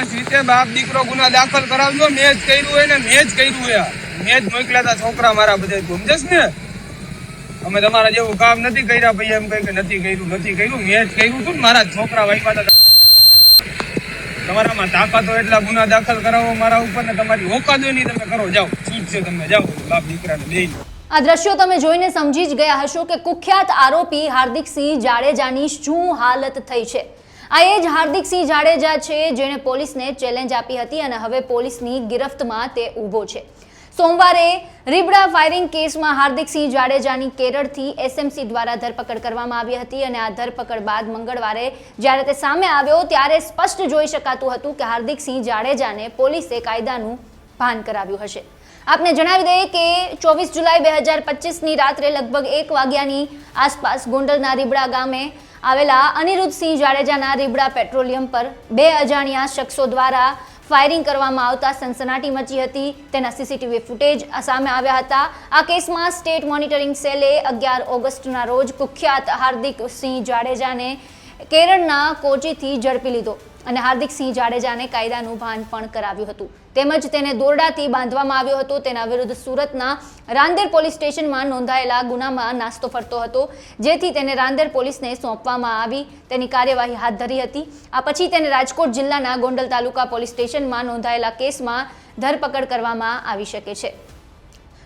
ચોક્કસ રીતે બાપ દીકરો ગુના દાખલ કરાવજો. મેં જ કર્યું હોય ને મેં જ કર્યું હોય. મેં જ મોકલ્યા હતા છોકરા મારા બધા સમજસ ને? અમે તમારા જેવું કામ નથી કર્યા ભાઈ એમ કઈ કે નથી કર્યું નથી કર્યું. મેં જ કર્યું હતું મારા છોકરા વાઈફા હતા તમારામાં તાકાતો એટલા ગુના દાખલ કરાવો મારા ઉપર ને તમારી ઓકાદ નહીં તમે કરો. જાઓ, છૂટ છે તમે જાઓ, બાપ દીકરાને લઈને આ દ્રશ્યો તમે જોઈને સમજી જ ગયા હશો કે કુખ્યાત આરોપી હાર્દિક સિંહ જાડેજાની શું હાલત થઈ છે. આ એ જ હાર્દિકસિંહ જાડેજા છે, જેણે પોલીસને ચેલેન્જ આપી હતી અને હવે પોલીસની ગિરફ્તમાં તે ઊભો છે. સોમવારે રીબડા ફાયરિંગ કેસમાં હાર્દિકસિંહ જાડેજાની કેરળથી એસએમસી દ્વારા ધરપકડ કરવામાં આવી હતી અને આ ધરપકડ બાદ મંગળવારે જ્યારે તે સામે આવ્યો ત્યારે સ્પષ્ટ જોઈ શકાતું હતું કે હાર્દિકસિંહ જાડેજાને પોલીસે કાયદાનું ભાન કરાવ્યું હશે. આપને જણાવી દઈએ કે ચોવીસ જુલાઈ બે હજાર પચીસની રાત્રે લગભગ એક વાગ્યાની આસપાસ ગોંડલના રીબડા ગામે આવેલા અનિરુદ્ધસિંહ જાડેજાના રીબડા પેટ્રોલિયમ પર બે અજાણ્યા શખ્સો દ્વારા ફાયરિંગ કરવામાં આવતા સનસનાટી મચી હતી. તેના સીસીટીવી ફૂટેજ સામે આવ્યા હતા. આ કેસમાં સ્ટેટ મોનિટરિંગ સેલે અગિયાર ઓગસ્ટના રોજ કુખ્યાત હાર્દિક સિંહ જાડેજાને કેરળના કોચીથી ઝડપી લીધો. અને હાર્દિકસિંહ જાડેજાને કાયદાનું ભાન પણ કરાવ્યું હતું. તેમજ તેને દોરડાથી બાંધવામાં આવ્યો હતો. તેના વિરુદ્ધ સુરતના રાંદેર પોલીસ સ્ટેશનમાં નોંધાયેલા ગુનામાં નાસ્તો ફરતો હતો, જેથી તેને રાંદેર પોલીસને સોંપવામાં આવી. તેની કાર્યવાહી હાથ ધરી હતી. આ પછી તેને રાજકોટ જિલ્લાના ગોંડલ તાલુકા પોલીસ સ્ટેશનમાં નોંધાયેલા કેસમાં ધરપકડ કરવામાં આવી શકે છે.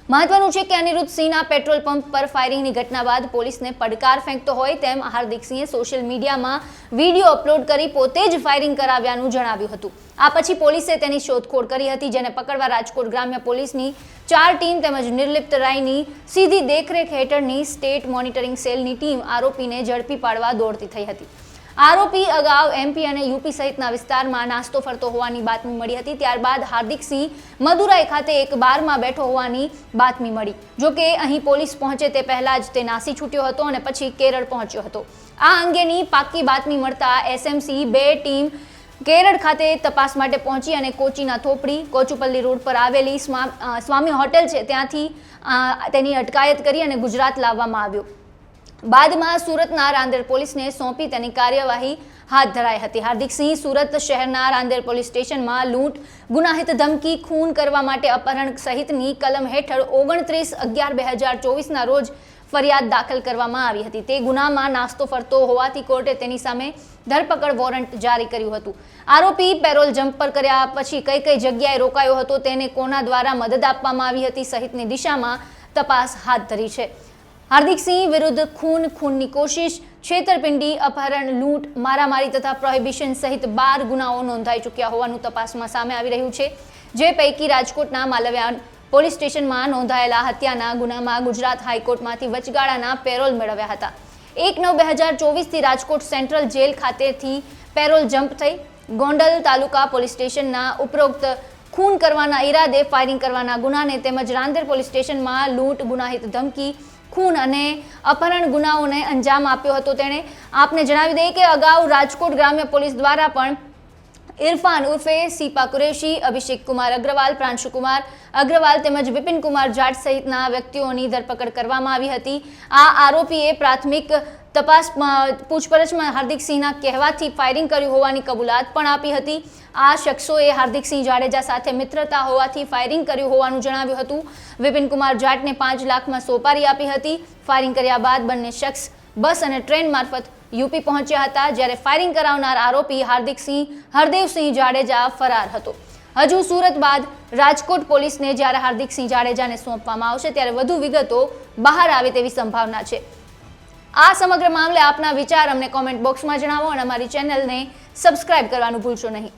મહત્વનું છે કે અનિરુદ્ધ સિંહના પેટ્રોલ પંપ પર ફાયરિંગની ઘટના બાદ પોલીસને પડકાર ફેંકતો હોય તેમ હાર્દિક સિંહે સોશિયલ મીડિયામાં વીડિયો અપલોડ કરી પોતે જ ફાયરિંગ કરાવ્યાનું જણાવ્યું હતું. આ પછી પોલીસે તેની શોધખોળ કરી હતી, જેને પકડવા રાજકોટ ગ્રામ્ય પોલીસની ચાર ટીમ તેમજ નિર્લિપ્ત રાયની સીધી દેખરેખ હેઠળની સ્ટેટ મોનિટરિંગ સેલની ટીમ આરોપીને ઝડપી પાડવા દોડતી થઈ હતી. આરોપી અગાઉ એમપી અને યુપી સહિતના વિસ્તારમાં નાસ્તો ફરતો હોવાની બાતમી મળી હતી. ત્યારબાદ હાર્દિકસિંહ મદુરાઈ ખાતે એક બારમાં બેઠો હોવાની બાતમી મળી. જો કે અહીં પોલીસ પહોંચે તે પહેલા જ તે નાસી છૂટ્યો હતો અને પછી કેરળ પહોંચ્યો હતો. આ અંગેની પાકી બાતમી મળતા એસએમસી બે ટીમ કેરળ ખાતે તપાસ માટે પહોંચી અને કોચીના થોપડી કોચુપલ્લી રોડ પર આવેલી સ્વા- સ્વામી હોટેલ છે, ત્યાંથી તેની અટકાયત કરી અને ગુજરાત લાવવામાં આવ્યો. બાદમાં સુરતના રાંદેર પોલીસને સોંપી તેની કાર્યવાહી હાથ ધરાઈ હતી. હાર્દિક સિંહ સુરત શહેરના રાંદેર પોલીસ સ્ટેશનમાં લૂંટ, ગુનાહિત ધમકી, ખૂન કરવા માટે અપહરણ સહિતની કલમ હેઠળ ઓગણત્રીસ અગિયાર બે હજાર ચોવીસના રોજ ફરિયાદ દાખલ કરવામાં આવી હતી. તે ગુનામાં નાસ્તો ફરતો હોવાથી કોર્ટે તેની સામે ધરપકડ વોરંટ જારી કર્યું હતું. આરોપી પેરોલ જમ્પ પર કર્યા પછી કઈ કઈ જગ્યાએ રોકાયો હતો તેને કોના દ્વારા મદદ આપવામાં આવી હતી સહિતની દિશામાં તપાસ હાથ ધરી છે. હાર્દિકસિંહ વિરુદ્ધ ખૂન ખૂનની કોશિશ, છેતરપિંડી, અપહરણ, લૂંટ, મારામારી તથા પ્રોહિબિશન સહિત બાર ગુનાઓ નોંધાઈ ચૂક્યા હોવાનું તપાસમાં સામે આવી રહ્યું છે. જે પૈકી રાજકોટના માલવ્યા પોલીસ સ્ટેશનમાં નોંધાયેલા હત્યાના ગુનામાં ગુજરાત હાઈકોર્ટમાંથી વચગાળાના પેરોલ મેળવ્યા હતા. એક નવ બે હજાર ચોવીસથી રાજકોટ સેન્ટ્રલ જેલ ખાતેથી પેરોલ જમ્પ થઈ ગોંડલ તાલુકા પોલીસ સ્ટેશનના ઉપરોક્ત ખૂન કરવાના, ઈરાદે ફાયરિંગ કરવાના ગુનાને તેમજ રાંદેર પોલીસ સ્ટેશનમાં લૂંટ, ગુનાહિત ધમકી, ખૂન અને અપહરણ ગુનાઓને અંજામ આપ્યો હતો. તેણે આપને જણાવી દઈએ કે અગાઉ રાજકોટ ગ્રામ્ય પોલીસ દ્વારા પણ ઇરફાન ઉર્ફે સીપા કુરેશી, અભિષેક કુમાર અગ્રવાલ, પ્રાંશુ કુમાર અગ્રવાલ તેમજ વિપિન કુમાર જાટ સહિતના વ્યક્તિઓની ધરપકડ કરવામાં આવી હતી. આ આરોપીએ પ્રાથમિક તપાસ પૂછપરછમાં હાર્દિકસિંહના કહેવાથી ફાયરિંગ કર્યું હોવાની કબૂલાત પણ આપી હતી. આ શખ્સોએ હાર્દિકસિંહ જાડેજા સાથે મિત્રતા હોવાથી ફાયરિંગ કર્યું હોવાનું જણાવ્યું હતું. વિપિન કુમાર જાટને પાંચ લાખમાં સોપારી આપી હતી. ફાયરિંગ કર્યા બાદ બંને શખ્સ બસ અને ટ્રેન મારફત યુપી પહોંચ્યા હતા જ્યારે ફાયરિંગ કરાવનાર આરોપી હાર્દિકસિંહ હરદેવસિંહ જાડેજા ફરાર હતો. હજુ સુરત બાદ રાજકોટ પોલીસને જ્યારે હાર્દિકસિંહ જાડેજાને સોંપવામાં આવશે ત્યારે વધુ વિગતો બહાર આવે તેવી સંભાવના છે. આ સમગ્ર મામલે આપના વિચાર અમને કોમેન્ટ બોક્સમાં જણાવો અને અમારી ચેનલને સબસ્ક્રાઇબ કરવાનું ભૂલશો નહીં.